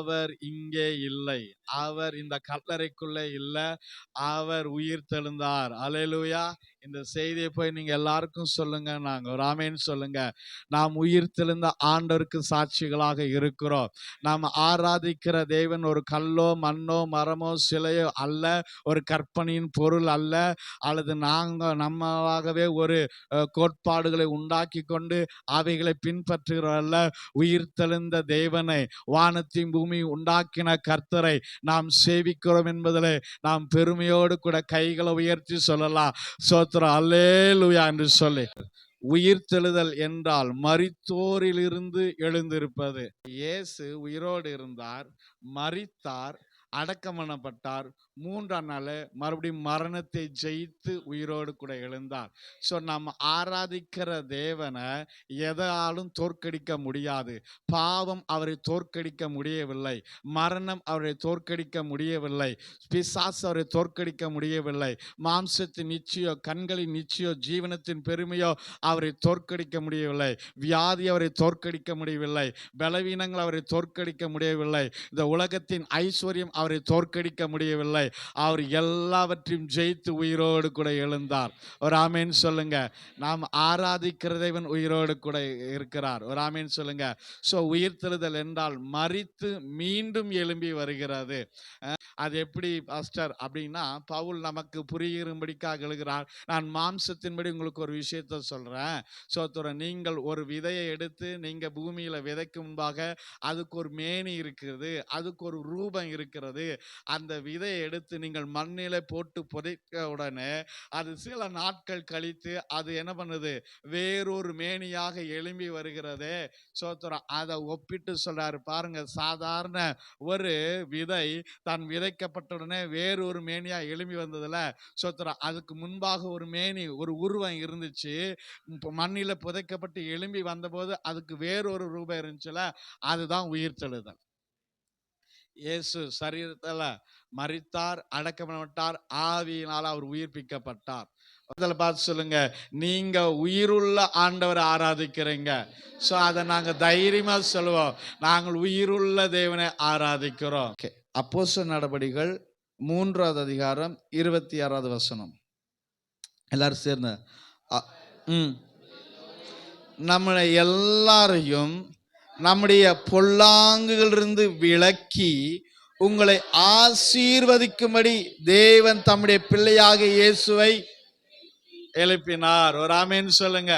அவர் இங்கே இல்லை. அவர் இந்த கல்லறைக்குள்ளே இல்லை. அவர் உயிர் தெழுந்தார். அலையலூயா இந்த செய்தியை போய் நீங்க எல்லாருக்கும் சொல்லுங்க நாங்க ராமேன்னு சொல்லுங்க. நாம் உயிர் தெளிந்த ஆண்டவருக்கு சாட்சிகளாக இருக்கிறோம். நாம் ஆராதிக்கிற தேவன் ஒரு கல்லோ மண்ணோ மரமோ சிலையோ அல்ல ஒரு கற்பனையின் பொருள் அல்ல அல்லது நாங்கள் நம்மளாகவே ஒரு கோட்பாடுகளை உண்டாக்கி கொண்டு அவைகளை பின்பற்றுகிறோம் உயிர் தெளிந்த தேவனை வானத்தையும் பூமி உண்டாக்கின கர்த்தரை நாம் சேவிக்கிறோம் என்பதில் நாம் பெருமையோடு கூட கைகளை உயர்த்தி சொல்லலாம். சோத்திரம் அல்லேலூயா என்று சொல்லி. உயிர் தெழுதல் என்றால் மரித்தோரிலிருந்து எழுந்திருப்பது. இயேசு உயிரோடு இருந்தார் மறித்தார் அடக்கம் பண்ணப்பட்டார் மூன்றாம் நாள் மறுபடியும் மரணத்தை ஜெயித்து உயிரோடு கூட எழுந்தார். ஸோ நம்ம ஆராதிக்கிற தேவனை எதாலும் தோற்கடிக்க முடியாது. பாவம் அவரை தோற்கடிக்க முடியவில்லை. மரணம் அவரை தோற்கடிக்க முடியவில்லை. பிசாஸ் அவரை தோற்கடிக்க முடியவில்லை. மாம்சத்தின் நிச்சயோ கண்களின் நிச்சயோ ஜீவனத்தின் பெருமையோ அவரை தோற்கடிக்க முடியவில்லை. வியாதி அவரை தோற்கடிக்க முடியவில்லை. பலவீனங்கள் அவரை தோற்கடிக்க முடியவில்லை. இந்த உலகத்தின் ஐஸ்வர்யம் அவரை தோற்கடிக்க முடியவில்லை. அவர் எல்லாவற்றையும் ஜெயித்து உயிரோடு கூட எழுந்தார். ஒரு ஆமேன் சொல்லுங்க. நாம் ஆராதிக்கிற தேவன் உயிரோடு கூட இருக்கிறார். ஒரு ஆமேன் சொல்லுங்க. ஸோ உயிர்த்தெழுதல் என்றால் மறித்து மீண்டும் எழும்பி வருகிறது. அது எப்படி பாஸ்டர் அப்படின்னா பவுல் நமக்கு புரியும்படிக்காக எழுகிறார். நான் மாம்சத்தின்படி உங்களுக்கு ஒரு விஷயத்த சொல்றேன். சோத்துற நீங்கள் ஒரு விதையை எடுத்து நீங்க பூமியில விதைக்கும் முன்பாக அதுக்கு ஒரு மேனி இருக்கிறது அதுக்கு ஒரு ரூபம் இருக்கிறது. அந்த விதையை எடுத்து நீங்கள் மண்ணில போட்டு புதைக்க உடனே அது சில நாட்கள் கழித்து அது என்ன பண்ணுது? வேறொரு மேனியாக எழும்பி வருகிறதே. சோத்திரம் அதை ஒப்பிட்டு சொல்றாரு. பாருங்க சாதாரண ஒரு விதை தான் விதைக்கப்பட்ட உடனே வேறொரு மேனியாக எழும்பி வந்ததுல சோத்திரம் அதுக்கு முன்பாக ஒரு மேனி ஒரு உருவம் இருந்துச்சு. மண்ணில் மண்ணில புதைக்கப்பட்டு எழும்பி வந்தபோது அதுக்கு வேறொரு ரூபம் இருந்துச்சுல அதுதான் உயிர் தெழுதல் இயேசு சரீரத்தில் மறித்தார் அடக்கப்பட்டார் ஆவியினால் அவர் உயிர்ப்பிக்கப்பட்டார். அதில் பார்த்து சொல்லுங்க நீங்க உயிருள்ள ஆண்டவரை ஆராதிக்கிறீங்க. ஸோ அதை நாங்கள் தைரியமாக சொல்லுவோம். நாங்கள் உயிருள்ள தேவனை ஆராதிக்கிறோம். அப்போச நடபடிகள் மூன்றாவது அதிகாரம் இருபத்தி ஆறாவது வசனம். எல்லாரும் சேர்ந்து அ- ம். நம்மளை எல்லாரையும் நம்முடைய பொல்லாங்குகளிலிருந்து விலக்கி உங்களை ஆசீர்வதிக்கும்படி தேவன் தம்முடைய பிள்ளையாக இயேசுவை எழுப்பினார். ஒரு ஆமேன்னு சொல்லுங்க.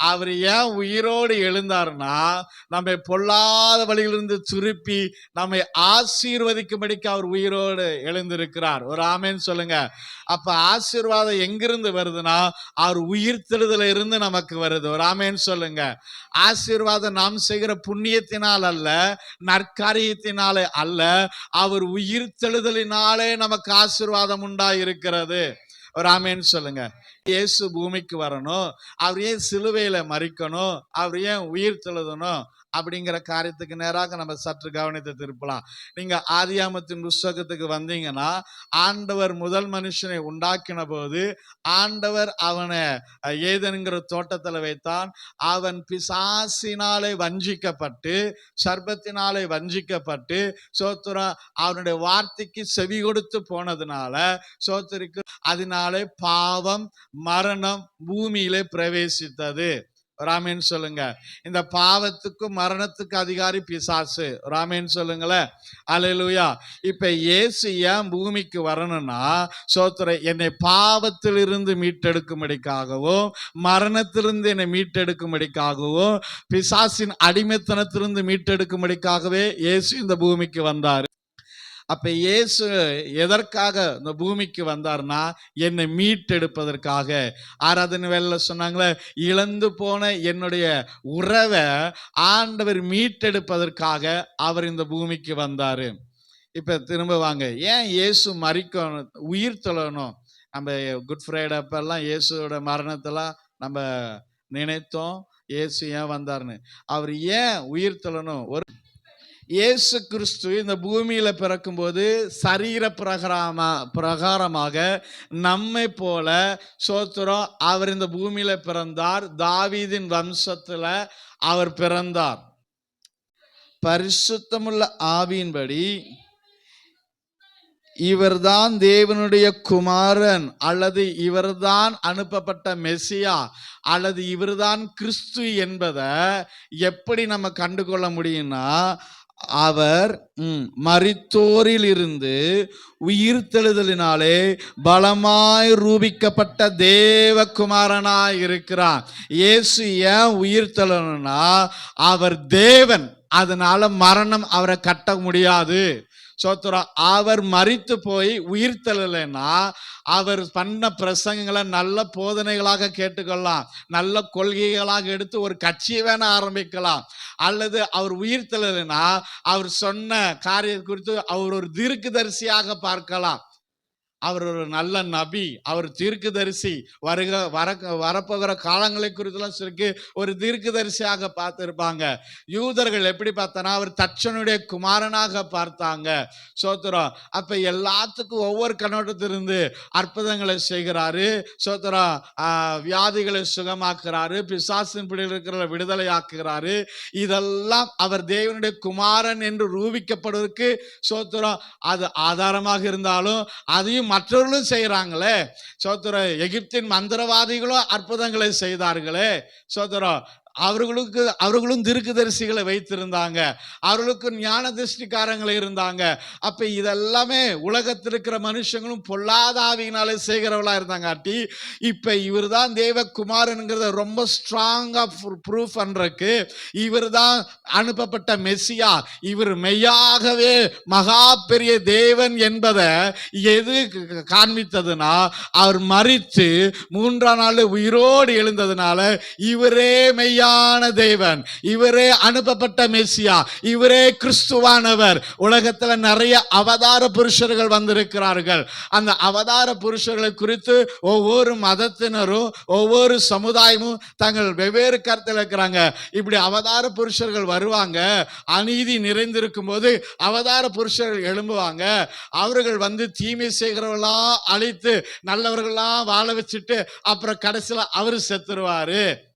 அவர் ஏன் உயிரோடு எழுந்தார்னா நம்மை பொல்லாத வழியிலிருந்து திருப்பி நம்மை ஆசீர்வதிக்கும்படிக்கு அவர் உயிரோடு எழுந்திருக்கிறார். ஒரு ஆமேன்னு சொல்லுங்க. அப்ப ஆசீர்வாதம் எங்கிருந்து வருதுன்னா அவர் உயிர்த்தெழுதல இருந்து நமக்கு வருது. ஒரு ஆமேன்னு சொல்லுங்க. ஆசீர்வாதம் நாம் செய்கிற புண்ணியத்தினால் அல்ல நற்காரியத்தினாலே அல்ல அவர் உயிர்த்தெழுதலினாலே நமக்கு ஆசீர்வாதம் உண்டா இருக்கிறது ஒரு ஆமேன்னு சொல்லுங்க. இயேசு பூமிக்கு வரணும். அவர் ஏன் சிலுவையில மறிக்கணும்? அவர் ஏன் உயிர் தெழுதணும்? அப்படிங்கிற காரியத்துக்கு நேராக நம்ம சற்று கவனத்தை திருப்பலாம். நீங்க ஆதியாமத்தின் புஸ்தகத்துக்கு வந்தீங்கன்னா ஆண்டவர் முதல் மனுஷனை உண்டாக்கின போது ஆண்டவர் அவனை ஏதனுங்கிற தோட்டத்தில் வைத்தான். அவன் பிசாசினாலே வஞ்சிக்கப்பட்டு சர்பத்தினாலே வஞ்சிக்கப்பட்டு சோத்திரம் அவனுடைய வார்த்தைக்கு செவி கொடுத்து போனதுனால சோத்திரிக்கு அதனாலே பாவம் மரணம் பூமியிலே பிரவேசித்தது. ராமேன் சொல்லுங்க. இந்த பாவத்துக்கும் மரணத்துக்கு அதிகாரி பிசாசு. ராமேன் சொல்லுங்களேன் அலையலூயா இப்ப இயேசு ஏன் பூமிக்கு வரணும்னா சோத்திர என்னை பாவத்திலிருந்து மீட்டெடுக்கும்படிக்காகவும் மரணத்திலிருந்து என்னை மீட்டெடுக்கும்படிக்காகவும் பிசாசின் அடிமைத்தனத்திலிருந்து மீட்டெடுக்கும்படிக்காகவே இயேசு இந்த பூமிக்கு வந்தார். அப்ப இயேசு எதற்காக இந்த பூமிக்கு வந்தார்னா என்னை மீட்டெடுப்பதற்காக. ஆராதனை வேலையில சொன்னாங்களே இழந்து போன என்னுடைய உறவை ஆண்டவர் மீட்டெடுப்பதற்காக அவர் இந்த பூமிக்கு வந்தாரு. இப்ப திரும்ப வாங்க ஏன் இயேசு மறிக்கணும் உயிர் தொழணும்? நம்ம குட் ஃப்ரைடே அப்பெல்லாம் இயேசுவோட மரணத்தெல்லாம் நம்ம நினைத்தோம் இயேசு ஏன் வந்தாருன்னு. அவர் ஏன் உயிர் தொழணும்? ஒரு இயேசு கிறிஸ்து இந்த பூமியில பிறக்கும்போது சரீர பிரகாரமா பிரகாரமாக நம்மை போல சோத்திரம் அவர் இந்த பூமியில பிறந்தார். தாவீதின் வம்சத்துல அவர் பிறந்தார். பரிசுத்தமுள்ள ஆவியின்படி இவர்தான் தேவனுடைய குமாரன் அல்லது இவர்தான் அனுப்பப்பட்ட மெசியா அல்லது இவர்தான் கிறிஸ்து என்பதை எப்படி நம்ம கண்டுகொள்ள முடியும்னா அவர் மறித்தோரிலிருந்து இருந்து உயிர்த்தெழுதலினாலே பலமாய் ரூபிக்கப்பட்ட தேவகுமாரனாய் இருக்கிறார். இயேசு ஏன் உயிர்த்தெழுனா அவர் தேவன். அதனால மரணம் அவரை கட்ட முடியாது. சோத்திரம் அவர் மறித்து போய் உயிர்த்தெழலைன்னா அவர் பண்ண பிரசங்கங்களை நல்ல போதனைகளாக கேட்டுக்கொள்ளலாம். நல்ல கொள்கைகளாக எடுத்து ஒரு கட்சியை வேணா ஆரம்பிக்கலாம். அல்லது அவர் உயிர்த்தெழலைன்னா அவர் சொன்ன காரியம் குறித்து அவர் ஒரு தீர்க்கதரிசியாக பார்க்கலாம். அவர் ஒரு நல்ல நபி. அவர் தீர்க்குதரிசி. வருக வர வரப்போகிற காலங்களை குறித்தெல்லாம் சொல்லி ஒரு தீர்க்குதரிசியாக பார்த்துருப்பாங்க. யூதர்கள் எப்படி பார்த்தனா அவர் தச்சனுடைய குமாரனாக பார்த்தாங்க. சோத்திரம் அப்போ எல்லாத்துக்கும் ஒவ்வொரு கண்ணோட்டத்திலிருந்து அற்புதங்களை செய்கிறாரு. சோத்திரம் வியாதிகளை சுகமாக்குறாரு. பிசாசின் பிடியில் இருக்கிற விடுதலை ஆக்குகிறாரு இதெல்லாம் அவர் தேவனுடைய குமாரன் என்று ரூபிக்கப்படுவதற்கு சோத்திரம் அது ஆதாரமாக இருந்தாலும் அதையும் மற்றவர்களும் செய்கிறாங்களே சோத்திரம் எகிப்தின் மந்திரவாதிகளும் அற்புதங்களை செய்தார்களே. சோத்திரம் அவர்களுக்கு அவர்களும் திருக்குதரிசிகளை வைத்திருந்தாங்க. அவர்களுக்கு ஞான திருஷ்டிக்காரங்களை இருந்தாங்க. அப்ப இதெல்லாமே உலகத்தில் இருக்கிற மனுஷங்களும் பொல்லாத ஆவியினாலே செய்கிறவளா இருந்தாங்காட்டி இப்ப இவர் தான் தேவகுமாரனுங்கிறத ரொம்ப ஸ்ட்ராங்கா ப்ரூஃப் பண்றதுக்கு இவர் தான் அனுப்பப்பட்ட மெஸ்ஸியா. இவர் மெய்யாகவே மகா பெரிய தேவன் என்பதை எது காண்பித்ததுன்னா அவர் மறித்து மூன்றாம் நாள் உயிரோடு எழுந்ததுனால இவரே மெய்யா மெய்யான தேவன். இவரே அனுப்பப்பட்ட மெஸ்ஸியா இவரே கிறிஸ்துவானவர். உலகத்தில் நிறைய அவதார புருஷர்கள் வந்திருக்கிறார்கள். அந்த அவதார புருஷர்களை குறித்து ஒவ்வொரு மதத்தினரும் ஒவ்வொரு சமுதாயமும் தங்கள் வெவ்வேறு கருத்தில் இருக்கிறாங்க. இப்படி அவதார புருஷர்கள் வருவாங்க. அநீதி நிறைந்திருக்கும் போது அவதார புருஷர்கள் எழும்புவாங்க. அவர்கள் வந்து தீமை செய்கிறவர்களாம் அழித்து நல்லவர்களாம் வாழ வச்சுட்டு அப்புறம் கடைசியில் அவர் செத்துருவாரு.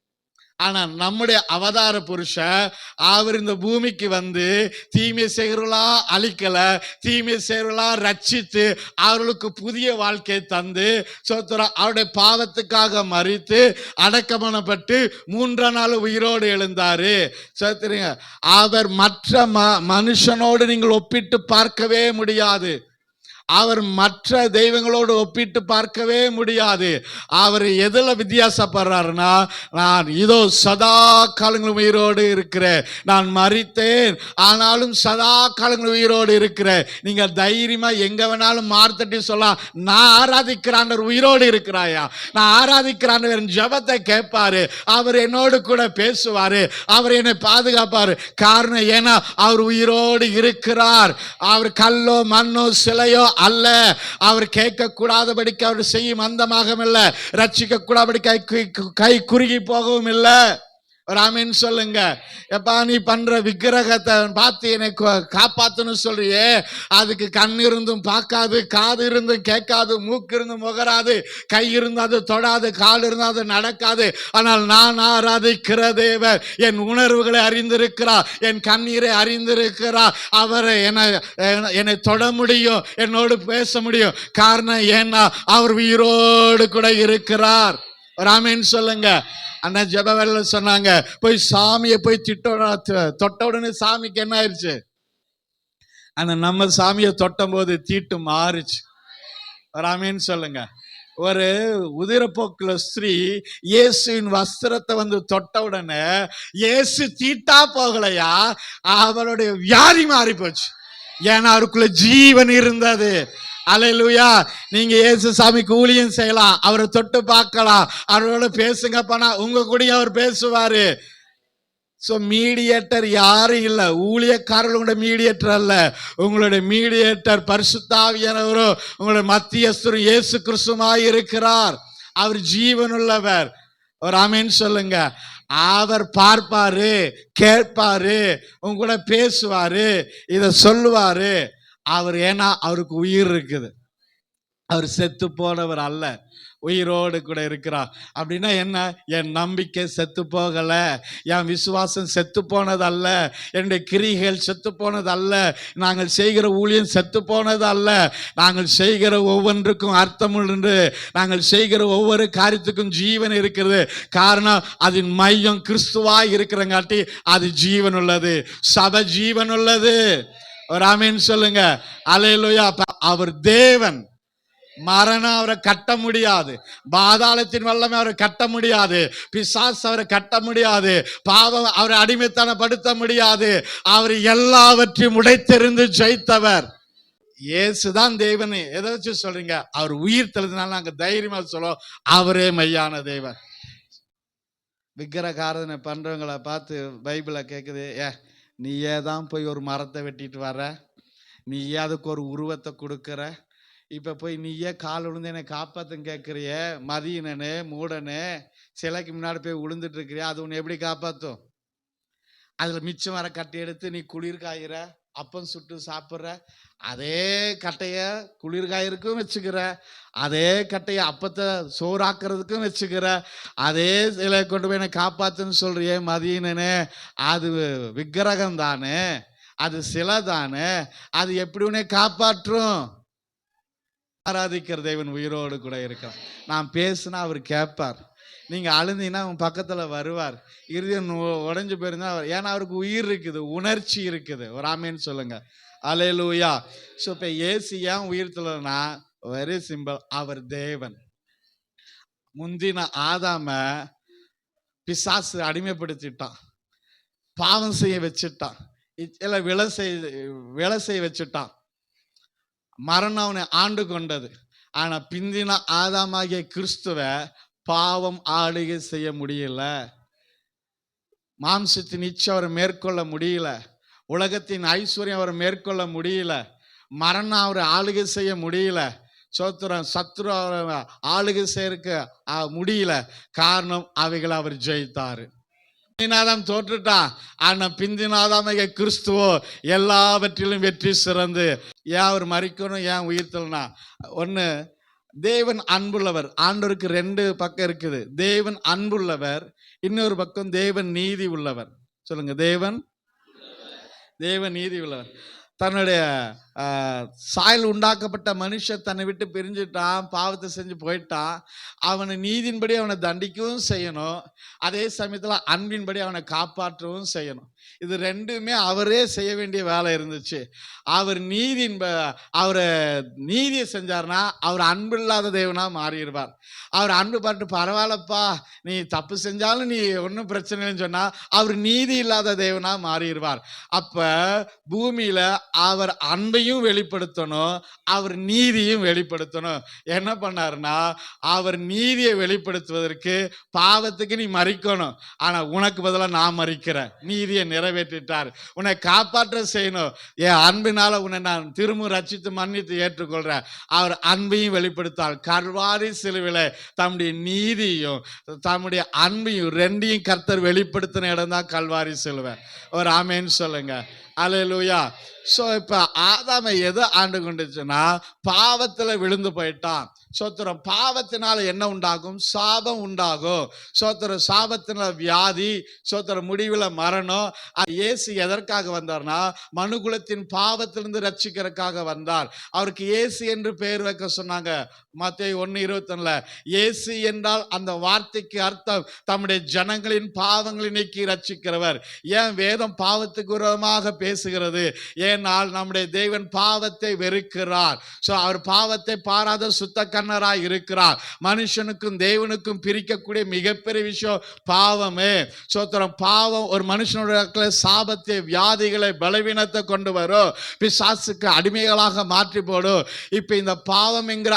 ஆனா நம்முடைய அவதார புருஷன் அவர் இந்த பூமிக்கு வந்து தீமை செய்கிறவர்களாம் அழிக்கல தீமை செய்கிறவர்களாம் ரட்சித்து அவர்களுக்கு புதிய வாழ்க்கையை தந்து சோத்திரம் அவருடைய பாவத்துக்காக மறித்து அடக்கமனப்பட்டு மூன்றாம் நாள் உயிரோடு எழுந்தாரு. சோத்திரிங்க அவர் மற்ற ம மனுஷனோடு நீங்கள் ஒப்பிட்டு பார்க்கவே முடியாது. அவர் மற்ற தெய்வங்களோடு ஒப்பிட்டு பார்க்கவே முடியாது. அவர் எதில் வித்தியாசப்படுறாருன்னா நான் இதோ சதா காலங்களும் உயிரோடு இருக்கிறேன். நான் மறித்தேன் ஆனாலும் சதா காலங்களும் உயிரோடு இருக்கிறேன். நீங்கள் தைரியமாக எங்கே வேணாலும் மார்த்தட்டி சொல்லலாம். நான் ஆராதிக்கிறாண்டவர் உயிரோடு இருக்கிறாயா? நான் ஆராதிக்கிறாண்டவர் ஜபத்தை ஜெபத்தை கேட்பாரு. அவர் என்னோடு கூட பேசுவார். அவர் என்னை பாதுகாப்பார். காரணம் ஏன்னா அவர் உயிரோடு இருக்கிறார். அவர் கல்லோ மண்ணோ சிலையோ அல்ல. அவர் கேட்க கூடாதபடிக்கு அவர் செய்யும் அந்தமாகவும் இல்லை ரட்சிக்க கூடாதபடி கை கை குறுகி போகவும் இல்லை. ராமின்னு சொல்லுங்க எப்பா நீ பண்ற விக்கிரகத்தை பார்த்து என்னை காப்பாத்துன்னு சொல்றியே. அதுக்கு கண் இருந்தும் பார்க்காது காது இருந்தும் கேட்காது மூக்கு இருந்தும் முகராது கை இருந்தால் அது தொடாது கால் இருந்தால் அது நடக்காது. ஆனால் நான் ஆராதிக்கிற தேவர் என் உணர்வுகளை அறிந்திருக்கிறார் என் கண்ணீரை அறிந்திருக்கிறார். அவரை என்னை என்னை- தொட முடியும் என்னோடு பேச முடியும். காரணம் ஏன்னா அவர் உயிரோடு கூட இருக்கிறார். ராமேன் சொல்லுங்க அண்ணா வேலை சொன்னாங்க போய் சாமியை போய் திட்ட தொட்ட உடனே சாமிக்கு என்ன ஆயிடுச்சு? அந்த நம்ம சாமியை தொட்டும் போது தீட்டு மாறுச்சு. ராமேன்னு சொல்லுங்க. ஒரு உதிரப்போக்குல ஸ்திரீ இயேசுவின் வஸ்திரத்தை வந்து தொட்ட உடனே இயேசு தீட்டா போகலையா? அவருடைய வியாதி மாறி போச்சு ஏன்னா அவருக்குள்ள ஜீவன் இருந்தது. அலையிலுயா நீங்க இயேசு சாமிக்கு ஊழியம் செய்யலாம். அவரை தொட்டு பார்க்கலாம். அவரோட பேசுங்க உங்க கூட அவர் பேசுவாரு. ஸோ மீடியேட்டர் யாரும் இல்லை. ஊழியக்காரர்களோட மீடியேட்டர் அல்ல. உங்களுடைய மீடியேட்டர் பரிசுத்தாவியானவரும் உங்களுடைய மத்தியஸ்தரும் இயேசு கிறிஸ்துமாய் இருக்கிறார். அவர் ஜீவனுள்ளவர். ஒரு ஆமீன் சொல்லுங்க. அவர் பார்ப்பாரு கேட்பாரு உங்க கூட பேசுவாரு இதை சொல்லுவாரு. அவர் ஏன்னா அவருக்கு உயிர் இருக்குது. அவர் செத்து போனவர் அல்ல. உயிரோடு கூட இருக்கிறார். அப்படின்னா என்ன? என் நம்பிக்கை செத்து போகல என் விசுவாசம் செத்து போனதல்ல என்னுடைய கிரிகள் செத்து போனதல்ல நாங்கள் செய்கிற ஊழியம் செத்து போனதல்ல நாங்கள் செய்கிற ஒவ்வொன்றுக்கும் அர்த்தம் உண்டு. நாங்கள் செய்கிற ஒவ்வொரு காரியத்துக்கும் ஜீவன் இருக்கிறது. காரணம் அதன் மையம் கிறிஸ்துவாக இருக்கிறங்காட்டி அது ஜீவன் உள்ளது. சப ஜீவன் உள்ளது. ஒரு ஆமீன் சொல்லுங்க. அலையிலுயா அவர் தேவன். மரணம் அவரை கட்ட முடியாது. பாதாளத்தின் வல்லமை அவரை கட்ட முடியாது. பிசாஸ் அவரை கட்ட முடியாது. பாவம் அவரை அடிமைத்தனப்படுத்த முடியாது. அவர் எல்லாவற்றையும் உடைத்தெறிந்து ஜெயித்தவர். இயேசுதான் தேவன். எதை வச்சு சொல்றீங்க? அவர் உயிர் தெழுதுனால நாங்க தைரியமா சொல்லுவோம். அவரே மையான தேவன். விக்கிரகாரதனை பண்றவங்களை பார்த்து பைபிளை கேட்குது ஏ நீயே தான் போய் ஒரு மரத்தை வெட்டிட்டு வர? நீயே அதுக்கு ஒரு உருவத்தை கொடுக்குற? இப்போ போய் நீயே கால் விழுந்து என்னை காப்பாற்றுன்னு கேட்குறிய? மதியனனு மூடனு சிலைக்கு முன்னாடி போய் விழுந்துட்டு இருக்கிறியா? அது உன்னை எப்படி காப்பாற்றும் அதில் மிச்சம் வர கட்டி எடுத்து நீ குளிர் காயிற? அப்பம் சுட்டு சாப்பிட்ற அதே கட்டைய குளிர்காயிருக்கும் வச்சுக்கிற அதே கட்டைய அப்பத்தை சோறாக்குறதுக்கும் வச்சுக்கிற அதே சிலை கொண்டு போய் என்னை காப்பாத்துன்னு சொல்றியே மதியனே அது விக்கிரகம் தானே அது சிலை தானே அது எப்படி உன்னை காப்பாற்றும்? ஆராதிக்கிற தேவன் உயிரோடு கூட இருக்கிறான் நான் பேசுனா அவர் கேட்பார். நீங்க அழுந்தீங்கன்னா அவன் பக்கத்துல வருவார். இருதயம் உடஞ்சு போயிருந்தா அவர் ஏன்னா அவருக்கு உயிர் இருக்குது உணர்ச்சி இருக்குது. ஒரு ஆமேன்னு சொல்லுங்க. அலையலூயா ஸோ இப்போ ஏசி ஏன் உயிர் தள்ளனா வெரி சிம்பிள் அவர் தேவன். முந்தின ஆதாம பிசாசு அடிமைப்படுத்திட்டான். பாவம் செய்ய வச்சுட்டான். இல்லை விலை செய் விலை செய்ய வச்சுட்டான். மரணம் அவனை ஆண்டு கொண்டது. ஆனா பிந்தின ஆதாமாகிய கிறிஸ்துவ பாவம் ஆளுகை செய்ய முடியல. மாம்சத்தின் இச்சை அவரை மேற்கொள்ள முடியல. உலகத்தின் ஐஸ்வர்யம் அவரை மேற்கொள்ள முடியல. மரணம் அவரை ஆளுகை செய்ய முடியல. சோத்திரம் சத்ரு அவரை ஆளுகை செய்யறதுக்கு முடியல. காரணம் அவைகளை அவர் ஜெயித்தார். பிந்தினாதாம் தோற்றுட்டான். ஆனா பிந்தினாதாம கிறிஸ்துவோ எல்லாவற்றிலும் வெற்றி சிறந்து ஏன் அவர் மறிக்கணும் ஏன் உயிர்த்தலனா ஒன்று தேவன் அன்புள்ளவர். ஆண்டவருக்கு ரெண்டு பக்கம் இருக்குது. தேவன் அன்புள்ளவர் இன்னொரு பக்கம் தேவன் நீதி உள்ளவர். சொல்லுங்க தேவன்? தேவன் நீதி உள்ளவர். தன்னுடைய சாயல் உண்டாக்கப்பட்ட மனுஷன் தன்னை விட்டு பிரிஞ்சுட்டான் பாவத்தை செஞ்சு போயிட்டான். அவனை நீதியின்படி அவனை தண்டிக்கவும் செய்யணும். அதே சமயத்தில் அன்பின்படி அவனை காப்பாற்றவும் செய்யணும். இது ரெண்டுமே அவரே செய்ய வேண்டிய வேலை இருந்துச்சு. அவர் நீதியின் அவர் நீதியை செஞ்சார்னா அவர் அன்பு இல்லாத தேவனா மாறிடுவார். அவர் அன்பு பாட்டு பரவாயில்லப்பா நீ தப்பு செஞ்சாலும் நீ ஒன்றும் பிரச்சனை இல்லைன்னு சொன்னால் அவர் நீதி இல்லாத தேவனா மாறிடுவார். அப்போ பூமியில் அவர் அன்பையும் வெளிப்படுத்தணும் அவர் நீதியும் வெளிப்படுத்தணும். என்ன பண்ணாருன்னா அவர் நீதியை வெளிப்படுத்துவதற்கு பாவத்துக்கு நீ மறிக்கணும். ஆனால் உனக்கு பதிலாக நான் மறிக்கிறேன். நீதியை நிறைவேற்றிட்டார். உன்னை காப்பாற்ற செய்யணும். என் அன்பினால உன்னை நான் திரும்ப ரச்சித்து மன்னித்து ஏற்றுக்கொள்றேன். அவர் அன்பையும் வெளிப்படுத்தார். கல்வாரி சிலுவில தம்முடைய நீதியும் தம்முடைய அன்பையும் ரெண்டையும் கர்த்தர் வெளிப்படுத்தின இடம் தான் கல்வாரி சிலுவை. ஒரு ஆமேன்னு சொல்லுங்க. அலையலூயா ஸோ இப்போ ஆதாமை எது ஆண்டு கொண்டுச்சுன்னா பாவத்தில் விழுந்து போயிட்டான். சோத்திரம் பாவத்தினால என்ன உண்டாகும்? சாபம் உண்டாகும். சோத்திரம் சாபத்தினால வியாதி சோத்திரம் முடிவில் மரணம். இயேசு எதற்காக வந்தார்னா மனுகுலத்தின் பாவத்திலிருந்து ரட்சிக்கிறதுக்காக வந்தார். அவருக்கு இயேசு என்று பெயர் வைக்க சொன்னாங்க. மத்திய ஒன்று இருபத்தொன்னுல இயேசு என்றால் அந்த வார்த்தைக்கு அர்த்தம் தம்முடைய ஜனங்களின் பாவங்களை நீக்கி ரட்சிக்கிறவர் ஏன் வேதம் பாவத்துக்கு விரோதமாக பேசுகிறது? ஏனால் நம்முடைய தேவன் பாவத்தை வெறுக்கிறார். ஸோ அவர் பாவத்தை பாராத சுத்த கண்ணராய் இருக்கிறார். மனுஷனுக்கும் தேவனுக்கும் பிரிக்கக்கூடிய மிகப்பெரிய விஷயம் பாவமே. சோத்திரம் பாவம் ஒரு மனுஷனுடைய சாபத்தை வியாதிகளை பலவீனத்தை கொண்டு வரும். பிசாசுக்கு அடிமைகளாக மாற்றி போடும் இப்போ இந்த பாவம் என்கிற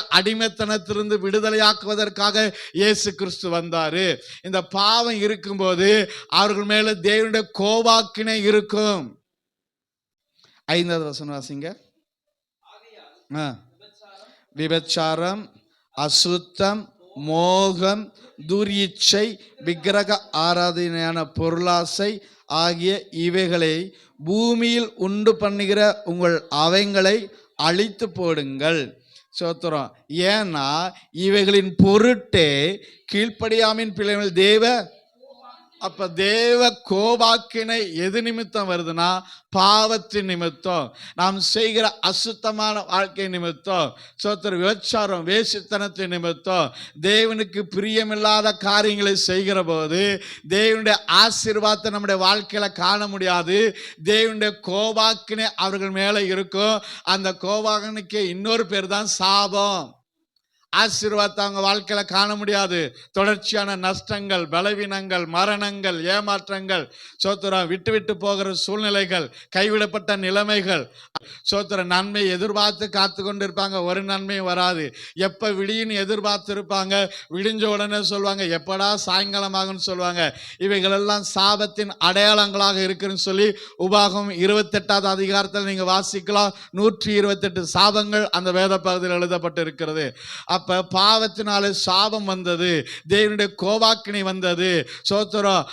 அடிமைத்தனத்திலிருந்து விடுதலையாக்குவதற்காக இயேசு கிறிஸ்து வந்தார். இந்த பாவம் இருக்கும்போது அவர்கள் மேல தேவனுடைய கோவாக்கினை இருக்கும். ஐந்தாவது வசனம் வாசிங்க. விபச்சாரம் அசுத்தம் மோகம் துரிச்சை விக்கிரக ஆராதனையான பொருளாசை ஆகிய இவைகளை பூமியில் உண்டு பண்ணுகிற உங்கள் அவைங்களை அழித்து போடுங்கள். சோத்திரம். ஏன்னா இவைகளின் பொருட்டே கீழ்ப்படியாமின் பிள்ளைகள் தேவ அப்ப தேவ கோபாக்கினை எது நிமித்தம் வருதுன்னா பாவத்தின் நிமித்தம். நாம் செய்கிற அசுத்தமான வாழ்க்கை நிமித்தம். சோத்திர விபச்சாரம் வேசித்தனத்தின் நிமித்தம். தேவனுக்கு பிரியமில்லாத காரியங்களை செய்கிற போது தேவனுடைய ஆசீர்வாதத்தை நம்முடைய வாழ்க்கையில காண முடியாது. தேவனுடைய கோபாக்கினை அவர்கள் மேலே இருக்கும். அந்த கோபாகனுக்கு இன்னொரு பேர் தான் சாபம். ஆசீர்வாதத்தை அவங்க வாழ்க்கையில காண முடியாது. தொடர்ச்சியான நஷ்டங்கள் பலவீனங்கள் மரணங்கள் ஏமாற்றங்கள். சோத்திரம் விட்டு விட்டு போகிற சூழ்நிலைகள் கைவிடப்பட்ட நிலைமைகள். சோத்திர நன்மை எதிர்பார்த்து காத்து கொண்டு இருப்பாங்க ஒரு நன்மையும் வராது. எப்ப விடியும் எதிர்பார்த்து இருப்பாங்க. விடிஞ்ச உடனே சொல்லுவாங்க எப்படா சாயங்காலமாகும்னு சொல்லுவாங்க. இவைகளெல்லாம் சாபத்தின் அடையாளங்களாக இருக்குன்னு சொல்லி உபாகம் இருபத்தெட்டாவது அதிகாரத்தில் நீங்க வாசிக்கலாம். நூற்றி இருபத்தெட்டு சாபங்கள் அந்த வேத பகுதியில் எழுதப்பட்டு இருக்கிறது அப்ப பாவத்தினாலே சாபம் வந்தது. தேவனுடைய கோவாக்கினை வந்தது. சோத்திரம்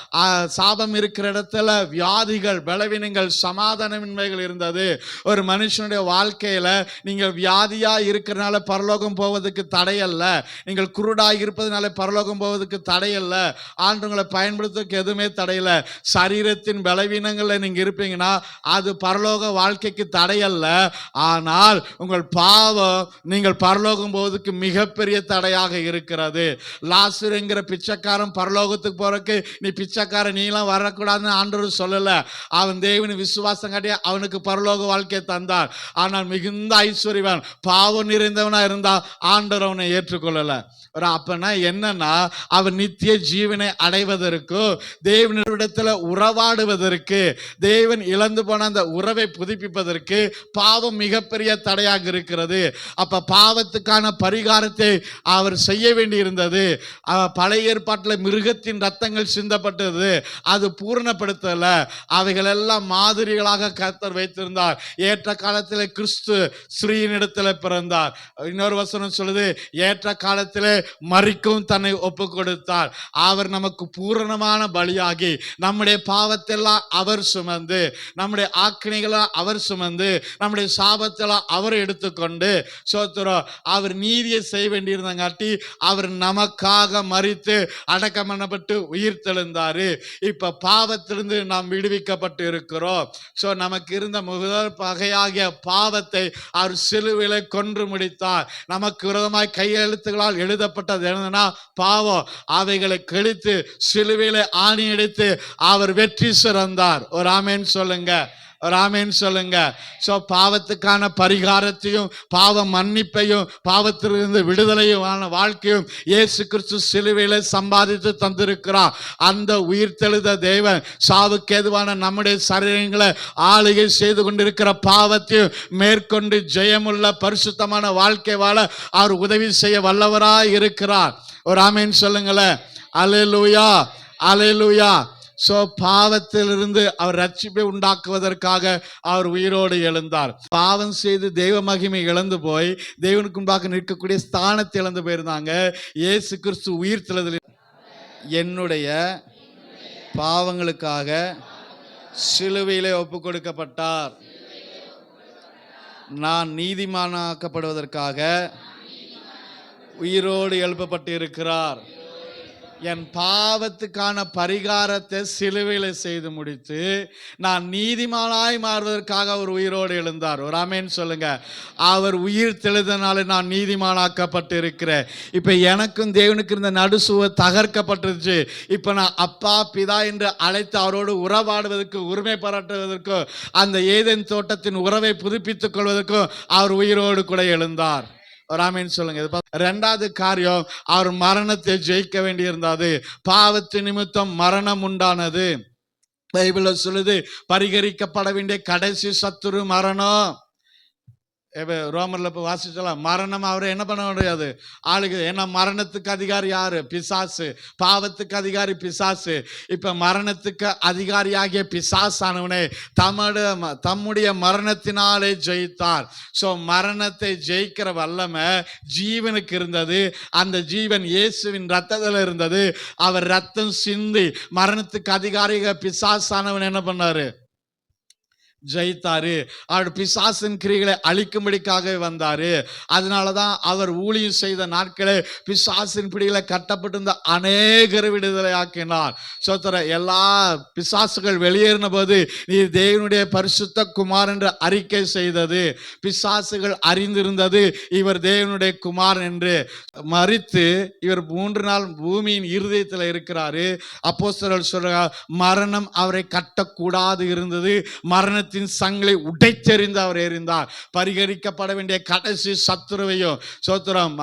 சாபம் இருக்கிற இடத்துல வியாதிகள் பலவீனங்கள் சமாதானமின்மைகள் இருந்தது. ஒரு மனுஷனுடைய வாழ்க்கையில நீங்கள் வியாதியா இருக்கிறனால பரலோகம் போவதுக்கு தடையல்ல. நீங்கள் குருடாக இருப்பதனால பரலோகம் போவதுக்கு தடையல்ல. ஆண்டவங்களை பயன்படுத்துறதுக்கு எதுவுமே தடையில்ல. சரீரத்தின் பலவீனங்கள்ல நீங்க இருப்பீங்கன்னா அது பரலோக வாழ்க்கைக்கு தடையல்ல. ஆனால் உங்கள் பாவம் நீங்கள் பரலோகம் போவதுக்கு மிக மிகப்பெரிய தடையாக இருக்கிறது. லாசுருங்கிற பிச்சைக்காரன் பரலோகத்துக்கு போகிறக்கு நீ பிச்சைக்காரன் நீலாம் வரக்கூடாதுன்னு ஆண்டவர் சொல்லல. அவன் தேவனு விசுவாசம் காட்டி அவனுக்கு பரலோக வாழ்க்கையை தந்தார். ஆனால் மிகுந்த ஐஸ்வர்யவான் பாவம் நிறைந்தவனா இருந்தால் ஆண்டவர் அவனை ஏற்றுக்கொள்ளல. ஒரு அப்பனா என்னன்னா அவர் நித்திய ஜீவனை அடைவதற்கு தேவனிடத்துல உறவாடுவதற்கு தேவன் இழந்து போன அந்த உறவை புதுப்பிப்பதற்கு பாவம் மிகப்பெரிய தடையாக இருக்கிறது. அப்ப பாவத்துக்கான பரிகாரத்தை அவர் செய்ய வேண்டி இருந்தது பழைய ஏற்பாட்டில் மிருகத்தின் ரத்தங்கள் சிந்தப்பட்டது. அது பூரணப்படுத்தல. அவைகள் எல்லாம் மாதிரிகளாக கர்த்தர் வைத்திருந்தார். ஏற்ற காலத்தில் கிறிஸ்து ஸ்ரீனிடத்தில் பிறந்தார். இன்னொரு வசனம் சொல்லுது ஏற்ற காலத்தில் மறிக்கவும் தன்னை ஒப்பு கொடுத்தார் அவர் நமக்கு பூரணமான பலியாகி நம்முடைய பாவத்தெல்லாம் அவர் சுமந்து நம்முடைய ஆக்கினைகளை அவர் சுமந்து நம்முடைய சாபத்தெல்லாம் அவர் எடுத்துக்கொண்டு சோத்திரம் அவர் நீதியை செய்ய வேண்டியிருந்தங்காட்டி அவர் நமக்காக மறித்து அடக்கம் பண்ணப்பட்டு உயிர் தெழுந்தார் இப்போ பாவத்திலிருந்து நாம் விடுவிக்கப்பட்டு இருக்கிறோம் ஸோ நமக்கு இருந்த முதல் பகையாகிய பாவத்தை அவர் சிலுவிலை கொன்று முடித்தார். நமக்கு விரதமாய் கையெழுத்துகளால் சொல்லப்பட்டது என்னன்னா பாவம். அவைகளை கழித்து சிலுவையில ஆணி எடுத்து அவர் வெற்றி சிறந்தார். ஒரு ஆமேன்னு சொல்லுங்க. ராமேன்னு சொல்லுங்க. ஸோ பாவத்துக்கான பரிகாரத்தையும் பாவ மன்னிப்பையும் பாவத்திலிருந்து விடுதலையுமான வாழ்க்கையும் இயேசு கிறிஸ்து சிலுவையில சம்பாதித்து தந்திருக்கிறார். அந்த உயிர்த்தெழுத தேவன் சாவுக்கு ஏதுவான நம்முடைய சரீரங்களை ஆளுகை செய்து கொண்டிருக்கிற பாவத்தையும் மேற்கொண்டு ஜெயமுள்ள பரிசுத்தமான வாழ்க்கை வாழ அவர் உதவி செய்ய வல்லவராய் இருக்கிறார். ஒரு ஆமேன்னு சொல்லுங்களேன். அலையலூயா அலையலூயா. ஸோ பாவத்திலிருந்து அவர் ரட்சிப்பை உண்டாக்குவதற்காக அவர் உயிரோடு எழுந்தார். பாவம் செய்து தெய்வ மகிமை இழந்து போய் தெய்வனுக்கு முன்பாக நிற்கக்கூடிய ஸ்தானத்தை இழந்து போயிருந்தாங்க. இயேசு கிறிஸ்து உயிர் தெழுதல் என்னுடைய பாவங்களுக்காக சிலுவையிலே ஒப்பு கொடுக்கப்பட்டார் நான் நீதிமானாக்கப்படுவதற்காக உயிரோடு எழுப்பப்பட்டு இருக்கிறார் என் பாவத்துக்கான பரிகாரத்தை சிலுவையில் செய்து முடித்து நான் நீதிமானாய் மாறுவதற்காக அவர் உயிரோடு எழுந்தார். ஒரு அமேன்னு சொல்லுங்க. அவர் உயிர் தெழுதனால நான் நீதிமானாக்கப்பட்டு இருக்கிறேன் இப்போ எனக்கும் தேவனுக்கு இருந்த நடுசுவை தகர்க்கப்பட்டுருச்சு. இப்போ நான் அப்பா பிதா என்று அழைத்து அவரோடு உறவாடுவதற்கு உரிமை பாராட்டுவதற்கும் அந்த ஏதேன் தோட்டத்தின் உறவை புதுப்பித்துக் கொள்வதற்கும் அவர் உயிரோடு கூட எழுந்தார். ராமேன்னு சொல்லுங்க. ரெண்டாவது காரியம் அவர் மரணத்தை ஜெயிக்க வேண்டியிருந்தது. பாவத்து நிமித்தம் மரணம் உண்டானது. பைபிள்ல சொல்லுது பரிகரிக்கப்பட வேண்டிய கடைசி சத்துரு மரணம். இப்போ ரோமர்ல இப்போ வாசிச்சலாம் மரணம் அவரை என்ன பண்ண முடியாது? ஆளுக்கு ஏன்னா மரணத்துக்கு அதிகாரி யாரு? பிசாசு. பாவத்துக்கு அதிகாரி பிசாசு. இப்போ மரணத்துக்கு அதிகாரியாகிய பிசாசானவனே தம்முடைய தம்முடைய மரணத்தினாலே ஜெயித்தார். ஸோ மரணத்தை ஜெயிக்கிற வல்லமை ஜீவனுக்கு இருந்தது. அந்த ஜீவன் இயேசுவின் ரத்தத்தில் இருந்தது. அவர் ரத்தம் சிந்தி மரணத்துக்கு அதிகாரிக பிசாசானவன் என்ன பண்ணாரு? ஜெயித்தாரு. அவர் பிசாசின் கிரிகளை அழிக்கும்படிக்காக வந்தாரு. அதனாலதான் அவர் ஊழியம் செய்த நாட்களே பிசாசின் பிடிகளை கட்டப்பட்டிருந்த அநேகர் விடுதலை ஆக்கினார். சோத்திர எல்லா பிசாசுகள் வெளியேறின போது நீ தேவனுடைய பரிசுத்த குமார் என்று அறிக்கை செய்தது. பிசாசுகள் அறிந்திருந்தது இவர் தேவனுடைய குமார் என்று. மறித்து இவர் மூன்று நாள் பூமியின் இருதயத்தில் இருக்கிறாரு. அப்போ சொல்றார் மரணம் அவரை கட்டக்கூடாது இருந்தது. மரணத்தை மரணத்தின் சங்களை உடைத்தெறிந்து அவர் எறிந்தார். பரிகரிக்கப்பட வேண்டிய கடைசி சத்துருவையும் சோத்திரம்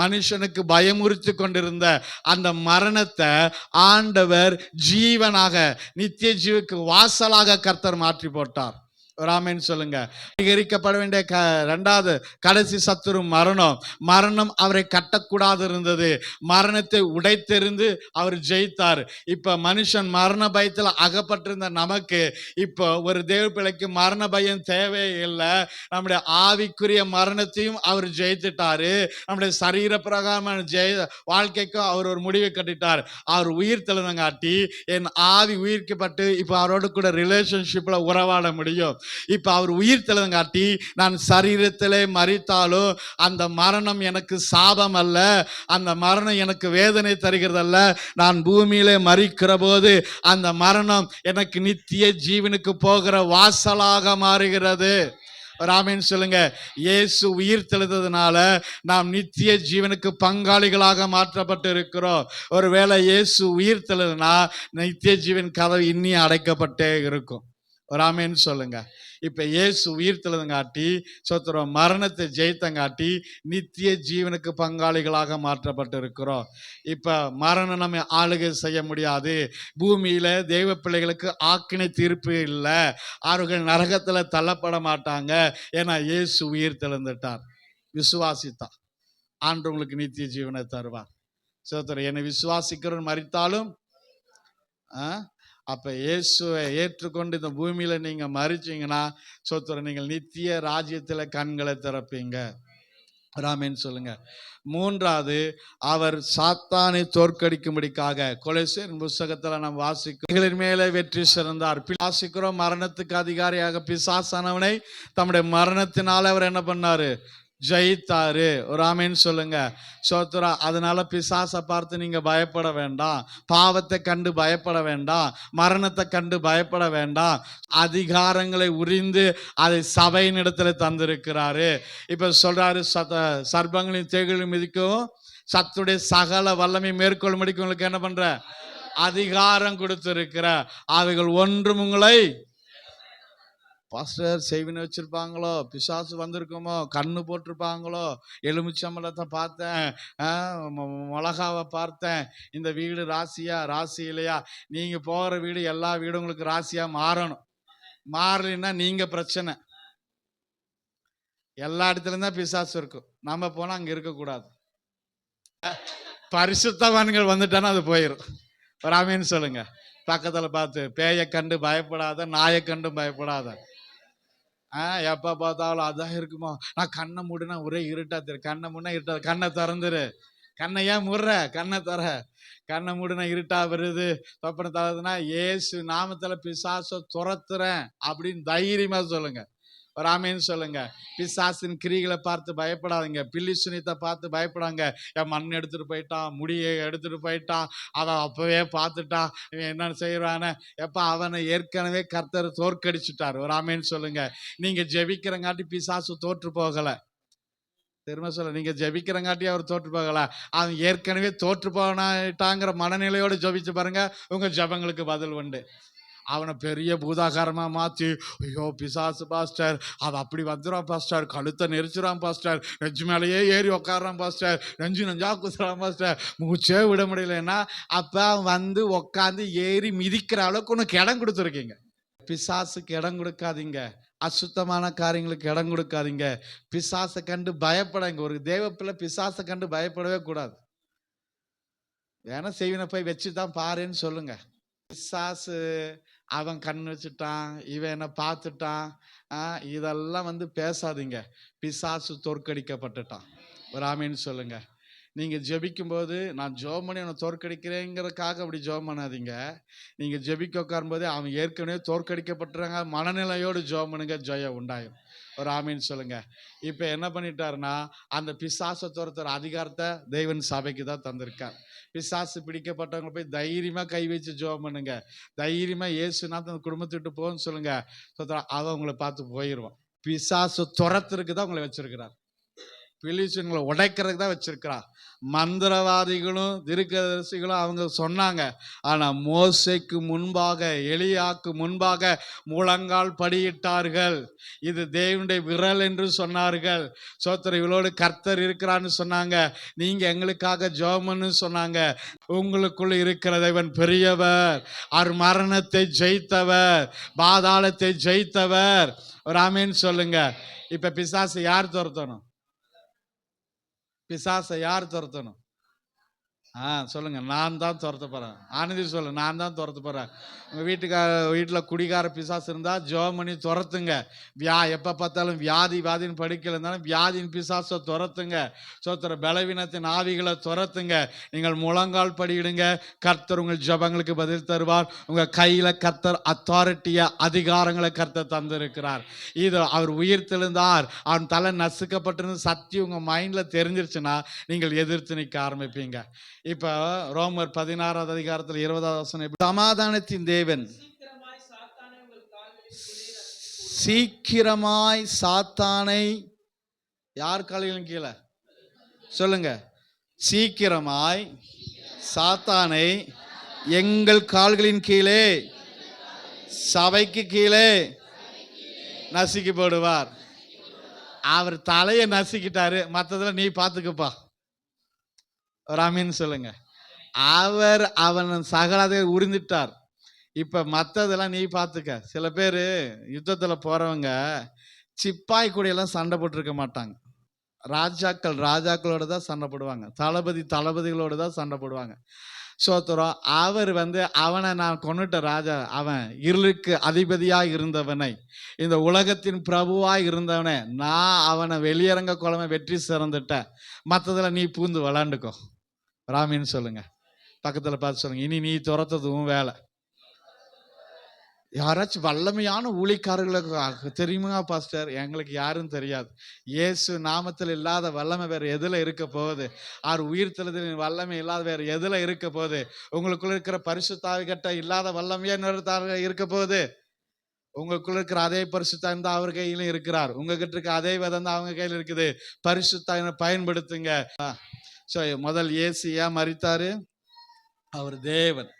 மனுஷனுக்கு பயமுறுத்தி கொண்டிருந்த அந்த மரணத்தை ஆண்டவர் ஜீவனாக நித்திய ஜீவுக்கு வாசலாக கர்த்தர் மாற்றி போட்டார். ராமேன்னு சொல்லுங்க. அதிகரிக்கப்பட வேண்டிய க ரெண்டாவது கடைசி சத்துரு மரணம். மரணம் அவரை கட்டக்கூடாது இருந்தது மரணத்தை உடைத்தெறிந்து அவர் ஜெயித்தார். இப்போ மனுஷன் மரண பயத்தில் அகப்பட்டிருந்த நமக்கு இப்போ ஒரு தேவ பிள்ளைக்கு மரண பயம் தேவையே இல்லை நம்முடைய ஆவிக்குரிய மரணத்தையும் அவர் ஜெயித்துட்டாரு. நம்முடைய சரீர பிரகாரமான ஜெய வாழ்க்கைக்கும் அவர் ஒரு முடிவை கட்டிட்டார். அவர் உயிர் தெளிந்தங்காட்டி என் ஆவி உயிர்க்கப்பட்டு இப்போ அவரோடு கூட ரிலேஷன்ஷிப்பில் உறவாட முடியும். இப்போ அவர் உயிர் தெளிந்தங்காட்டி நான் சரீரத்திலே மறித்தாலும் அந்த மரணம் எனக்கு சாபம் அல்ல. அந்த மரணம் எனக்கு வேதனை தருகிறதல்ல நான் பூமியிலே மறிக்கிற போது அந்த மரணம் எனக்கு நித்திய ஜீவனுக்கு போகிற வாசலாக மாறுகிறது. ராமேன் சொல்லுங்க. இயேசு உயிர் தெளிந்ததுனால நாம் நித்திய ஜீவனுக்கு பங்காளிகளாக மாற்றப்பட்டு இருக்கிறோம் ஒருவேளை இயேசு உயிர் தெளிதுனா நித்திய ஜீவன் கதவு இன்னி அடைக்கப்பட்டே இருக்கும். ராமேன்னு சொல்லுங்க. இப்ப இயேசு உயிர் சொத்துறோம் மரணத்தை ஜெயித்தங்காட்டி நித்திய ஜீவனுக்கு பங்காளிகளாக மாற்றப்பட்டு இருக்கிறோம் இப்ப மரணம் நம்ம ஆளுகை செய்ய முடியாது. பூமியில தெய்வ பிள்ளைகளுக்கு ஆக்கினை தீர்ப்பு இல்லை. அவர்கள் நரகத்துல தள்ளப்பட மாட்டாங்க. ஏன்னா இயேசு உயிர் தெளிந்துட்டார் விசுவாசித்தார் ஆண்டு உங்களுக்கு நித்திய ஜீவனை தருவார். சோத்திரம் என்னை விசுவாசிக்கிறவன் மறித்தாலும் ஆ, அப்போ இயேசுவை ஏற்றுக்கொண்டு இந்த பூமியில் நீங்கள் மறிச்சீங்கன்னா சொத்துற நீங்கள் நித்திய ராஜ்யத்தில் கண்களை திறப்பீங்க. ராமேன்னு சொல்லுங்க. மூன்றாவது அவர் சாத்தானை தோற்கடிக்கும்படிக்காக கொலைசேன் புஸ்தகத்தில் நாம் வாசிக்கிறோம் மேலே வெற்றி சிறந்தார். வாசிக்கிறோம் மரணத்துக்கு அதிகாரியாக பிசாசானவனை தம்முடைய மரணத்தினால அவர் என்ன பண்ணாரு? ஜெயித்தாரு. ஒரு ஆமேன்னு சொல்லுங்க. சோத்ரா அதனால பிசாசை பார்த்து நீங்க பயப்பட வேண்டாம். பாவத்தை கண்டு பயப்பட வேண்டாம். மரணத்தை கண்டு பயப்பட வேண்டாம். அதிகாரங்களை உரிந்து அதை சபையின் இடத்துல தந்திருக்கிறாரு. இப்ப சொல்றாரு சத சர்பங்களின் தேகளையும் மிதிக்கும் சத்துடைய சகல வல்லமை மேற்கொள்ளும்படிக்கு உங்களுக்கு என்ன பண்ற? அதிகாரம் கொடுத்திருக்கிற அவைகள் ஒன்றும் உங்களை பாஸ்டர் செய்வினை வச்சிருப்பாங்களோ? பிசாசு வந்திருக்குமோ? கண்ணு போட்டிருப்பாங்களோ? எலுமிச்சம்பழத்தை பார்த்தேன். மிளகாவை பார்த்தேன். இந்த வீடு ராசியா? ராசி இல்லையா? நீங்கள் போகிற வீடு எல்லா வீடும் உங்களுக்கு ராசியாக மாறணும். மாறலைன்னா நீங்கள் பிரச்சனை. எல்லா இடத்துலையும் தான் பிசாசு இருக்கும். நம்ம போனால் அங்கே இருக்கக்கூடாது. பரிசுத்தவான்கள் வந்துட்டானா அது போயிடும் ராமின்னு சொல்லுங்க. பக்கத்தில் பார்த்து பேயை கண்டு பயப்படாத நாயை கண்டு பயப்படாத. எப்ப பார்த்தாலும் அதான் இருக்குமா? நான் கண்ணை மூடினா ஒரே இருட்டா தெரியும் கண்ணை மூடினா இருட்டா கண்ணை திறந்துரு. கண்ணை ஏன் முடுற? கண்ணை தர கண்ணை மூடினா இருட்டா வருது. தொப்பனை தரதுன்னா ஏசு நாமத்துல பிசாசை துரத்துறேன் அப்படின்னு தைரியமா சொல்லுங்க. ஒரு ஆமேன்னு சொல்லுங்க. பிசாசின் கிரிகளை பார்த்து பயப்படாதீங்க. பில்லி சுனித்தை பார்த்து பயப்படாங்க. என் மண் எடுத்துட்டு போயிட்டான் முடியை எடுத்துட்டு போயிட்டான். அவன் அப்பவே பார்த்துட்டான். இவன் என்ன செய்யறான எப்ப அவனை ஏற்கனவே கர்த்தர் தோற்கடிச்சுட்டார். ஒரு ஆமேன்னு சொல்லுங்க. நீங்க ஜெபிக்கிறங்காட்டி பிசாசு தோற்று போகல. திரும்ப சொல்ல? நீங்க ஜபிக்கிறங்காட்டி அவர் தோற்று போகல. அவன் ஏற்கனவே தோற்று போனாட்டாங்கிற மனநிலையோடு ஜபிச்சு பாருங்க. உங்க ஜெபங்களுக்கு பதில் உண்டு. அவனை பெரிய பூதாகாரமாக மாற்றி ஐயோ பிசாசு பாஸ்டர். அது அப்படி வந்துடுவான் பாஸ்டர். கழுத்தை நெரிச்சிடான் பாஸ்டர். நெஞ்சு மேலேயே ஏறி உக்காடுறான் பாஸ்டர். நெஞ்சு நெஞ்சா குசுறான் பாஸ்டர். மூச்சே விட முடியலன்னா அப்போ வந்து உக்காந்து ஏறி மிதிக்கிற அளவுக்கு ஒன்று இடம் கொடுத்துருக்கீங்க. பிசாசுக்கு இடம் கொடுக்காதீங்க. அசுத்தமான காரியங்களுக்கு இடம் கொடுக்காதீங்க. பிசாசை கண்டு பயப்படாங்க ஒரு தேவப்பிள்ளை பிசாசை கண்டு பயப்படவே கூடாது. வேணா செய்வினை போய் வச்சு தான் பாருன்னு சொல்லுங்கள் பிசாசு அவன் கண் வச்சுட்டான் இவன் என்ன பார்த்துட்டான். இதெல்லாம் வந்து பேசாதீங்க. பிசாசு தோற்கடிக்கப்பட்டுட்டான். ஒரு சொல்லுங்கள் நீங்கள் ஜெபிக்கும்போது நான் ஜெபம் பண்ணி அவனை தோற்கடிக்கிறேங்கிறதுக்காக அப்படி ஜோம் பண்ணாதீங்க. நீங்கள் ஜெபிக்க உட்காரும்போது அவன் ஏற்கனவே தோற்கடிக்கப்பட்டுறாங்க மனநிலையோடு ஜோம் பண்ணுங்க ஜெயம் உண்டாயும் ஒரு ஆமின்னு சொல்லுங்க. இப்போ என்ன பண்ணிட்டாருன்னா அந்த பிசாசை துரத்துற அதிகாரத்தை தெய்வன் சபைக்கு தான் தந்திருக்கார். பிசாசு பிடிக்கப்பட்டவங்க போய் தைரியமாக கை வச்சு ஜோம் பண்ணுங்க. தைரியமாக இயேசுநாத் அந்த குடும்பத்தை விட்டு போன்னு சொல்லுங்க. அவன் உங்களை பார்த்து போயிடுவான் பிசாசு துரத்துறதுக்கு தான் உங்களை வச்சிருக்கிறார். பிலிஸ்தீன்களை உடைக்கிறதுக்கு தான் வச்சிருக்கிறா. மந்திரவாதிகளும் திருக்கதரிசிகளும் அவங்க சொன்னாங்க. ஆனா மோசைக்கு முன்பாக எளியாக்கு முன்பாக முழங்கால் படியிட்டார்கள். இது தேவனுடைய விரல் என்று சொன்னார்கள். சோத்திர இவளோடு கர்த்தர் இருக்கிறான்னு சொன்னாங்க. நீங்க எங்களுக்காக ஜோமன்னு சொன்னாங்க. உங்களுக்குள் இருக்கிறத இவன் பெரியவர். அவர் மரணத்தை ஜெயித்தவர். பாதாளத்தை ஜெயித்தவர். ராமேன்னு சொல்லுங்க. இப்ப பிசாசு யார் துரத்தணும்? பிசாசை யார் துரத்தணும்? ஆ சொல்லுங்க. நான் தான் துரத்த போறேன். ஆனந்தி சொல்லு நான் தான் துரத்த போறேன். உங்க வீட்டுக்கார வீட்டில் குடிகார பிசாசு இருந்தா ஜெபம் பண்ணி துரத்துங்க. வியா எப்போ பார்த்தாலும் வியாதி வியாதின்னு படிக்கல இருந்தாலும் வியாதியின் பிசாசை துரத்துங்க. சோத்திர பலவீனத்தின் ஆவிகளை துரத்துங்க. நீங்கள் முழங்கால் படியிடுங்க. கர்த்தர் உங்கள் ஜபங்களுக்கு பதில் தருவார். உங்க கையில கர்த்தர் அத்தாரிட்டிய அதிகாரங்களை கர்த்தர் தந்திருக்கிறார். இது அவர் உயிர் தெழுந்தார். அவன் தலை நசுக்கப்பட்டிருந்து சக்தி உங்க மைண்ட்ல தெரிஞ்சிருச்சுன்னா நீங்கள் எதிர்த்து நிற்க ஆரம்பிப்பீங்க. இப்போ ரோமர் பதினாறாவது அதிகாரத்தில் இருபதாவது வசனம் சமாதானத்தின் தேவன். சீக்கிரமாய் சாத்தானை யார் கால்களின் கீழே? சொல்லுங்க. சீக்கிரமாய் சாத்தானை எங்கள் கால்களின் கீழே சபைக்கு கீழே நசுக்கி போடுவார். அவர் தலையை நசுக்கிட்டாரு. மற்றதில் நீ பார்த்துக்குப்பா. ராமின்னு சொல்லுங்க. அவர் அவன் சகலதை உறிஞ்சிட்டார். இப்ப மத்ததெல்லாம் நீ பார்த்துக்க சில பேர் யுத்தத்துல போறவங்க சிப்பாய் கூடையெல்லாம் சண்டை போட்டிருக்க மாட்டாங்க. ராஜாக்கள் ராஜாக்களோட தான் சண்டை போடுவாங்க. தளபதி தளபதிகளோட தான் சண்டை போடுவாங்க. சோத்துறோம் அவர் வந்து அவனை நான் கொன்னுட்ட ராஜா அவன் இருளுக்கு அதிபதியாக இருந்தவனை இந்த உலகத்தின் பிரபுவாக இருந்தவனை நான் அவனை வெளியரங்க குழம்பை வெற்றி சிறந்துட்டேன் மற்றதில் நீ பூந்து விளாண்டுக்கோ. ராமின்னு சொல்லுங்க. பக்கத்துல பார்த்து சொல்லுங்க. இனி நீ துரத்ததும் வேலை. யாராச்சும் வல்லமையான ஊழிக்காரர்களுக்கு தெரியுமா பாஸ்டர்? எங்களுக்கு யாரும் தெரியாது. இயேசு நாமத்தில் இல்லாத வல்லமை வேற எதுல இருக்க போகுது? ஆர் உயிர் தெழுதலின் வல்லமை இல்லாத வேற எதுல இருக்க போகுது? உங்களுக்குள்ள இருக்கிற பரிசுத்தாவி கட்ட இல்லாத வல்லமையா இன்னொரு இருக்க போகுது? உங்களுக்குள்ள இருக்கிற அதே பரிசுத்தான் தான் அவர் கையிலும் இருக்கிறார். உங்ககிட்ட இருக்க அதே விதம் தான் அவங்க கையில் இருக்குது. பரிசுத்தாயினை பயன்படுத்துங்க. ஸோ முதல் இயேசு ஏன் மறித்தாரு அவர் தேவன்.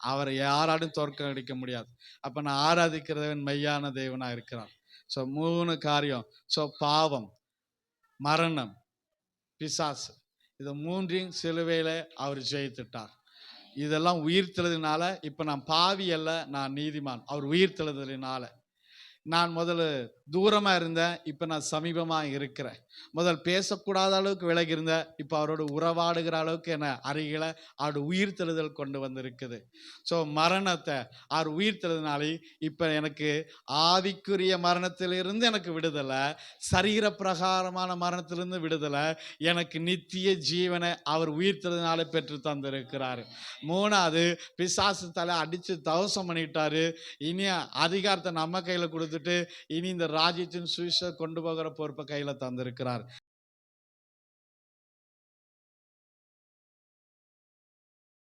அவரை யாராலும் தோற்கடிக்க முடியாது. அப்போ நான் ஆராதிக்கிறவன் மெய்யான தேவனாக இருக்கிறான். ஸோ மூணு காரியம். ஸோ பாவம் மரணம் பிசாசு. இது மூன்றையும் சிலுவையில் அவர் ஜெயித்துட்டார். இதெல்லாம் உயிர்த்தெழுதினால இப்போ நான் பாவி அல்ல நான் நீதிமான். அவர் உயிர்த்தெழுதலினால. நான் முதல்ல தூரமாக இருந்தேன் இப்போ நான் சமீபமாக இருக்கிறேன். முதல் பேசக்கூடாத அளவுக்கு விலகி இருந்த இப்போ அவரோட உறவாடுகிற அளவுக்கு என்ன அருகில அவர் உயிர்த்தெழுதல் கொண்டு வந்திருக்குது. ஸோ மரணத்தை அவர் உயிர்த்தெழுதினாலே இப்போ எனக்கு ஆவிக்குரிய மரணத்திலிருந்து எனக்கு விடுதலை சரீர பிரகாரமான மரணத்திலிருந்து விடுதலை எனக்கு நித்திய ஜீவனை அவர் உயிர்த்தெழுதினாலே பெற்று தந்திருக்கிறாரு. மூணாவது பிசாசு தலை அடித்து தவசம் பண்ணிட்டாரு. இனி அதிகாரத்தை நம்ம கையில் கொடுத்துட்டு இனி இந்த ராஜ்யத்தின் சுவிசை கொண்டு போகிற பொறுப்பை கையில் தந்திருக்கிறார். mostrar